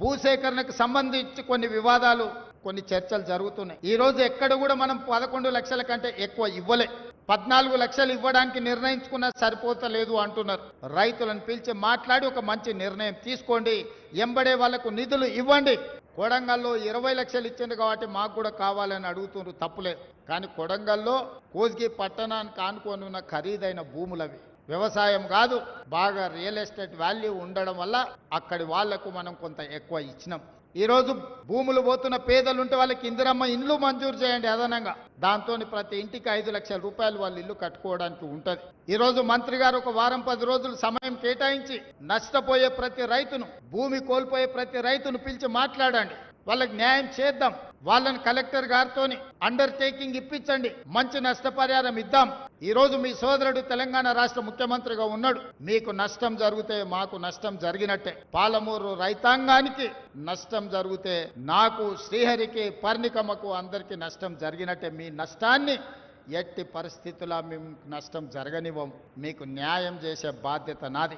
భూసేకరణకు సంబంధించి కొన్ని వివాదాలు కొన్ని చర్చలు జరుగుతున్నాయి. ఈ రోజు ఎక్కడ కూడా మనం పదకొండు లక్షల కంటే ఎక్కువ ఇవ్వలే. పద్నాలుగు లక్షలు ఇవ్వడానికి నిర్ణయించుకున్నా సరిపోతలేదు అంటున్నారు. రైతులను పిలిచి మాట్లాడి ఒక మంచి నిర్ణయం తీసుకోండి. ఎంబడే వాళ్ళకు నిధులు ఇవ్వండి. కొడంగల్లో ఇరవై లక్షలు ఇచ్చింది కాబట్టి మాకు కూడా కావాలని అడుగుతున్నారు తప్పులే. కానీ కొడంగల్లో కోస్గి పట్టణానికి ఆనుకొని ఉన్న ఖరీదైన భూములవి. వ్యవసాయం కాదు బాగా రియల్ ఎస్టేట్ వాల్యూ ఉండడం వల్ల అక్కడి వాళ్ళకు మనం కొంత ఎక్కువ ఇచ్చినాం. ఈరోజు భూములు పోతున్న పేదలు ఉంటే వాళ్ళకి ఇందిరమ్మ ఇండ్లు మంజూరు చేయండి అదనంగా. దాంతో ప్రతి ఇంటికి ఐదు లక్షల రూపాయలు వాళ్ళ ఇల్లు కట్టుకోవడానికి ఉంటుంది. ఈ రోజు మంత్రి గారు ఒక వారం పది రోజులు సమయం కేటాయించి నష్టపోయే ప్రతి రైతును భూమి కోల్పోయే ప్రతి రైతును పిలిచి మాట్లాడండి. వాళ్ళకి న్యాయం చేద్దాం. వాళ్ళని కలెక్టర్ గారితో అండర్ టేకింగ్ ఇప్పించండి. మంచి నష్టపరిహారం ఇద్దాం. ఈ రోజు మీ సోదరుడు తెలంగాణ రాష్ట్ర ముఖ్యమంత్రిగా ఉన్నాడు. మీకు నష్టం జరిగితే మాకు నష్టం జరిగినట్టే. పాలమూరు రైతాంగానికి నష్టం జరిగితే నాకు శ్రీహరికి పర్ణికమ్మకు అందరికీ నష్టం జరిగినట్టే. మీ నష్టాన్ని ఎట్టి పరిస్థితుల్లో మేము నష్టం జరగనివ్వం. మీకు న్యాయం చేసే బాధ్యత నాది.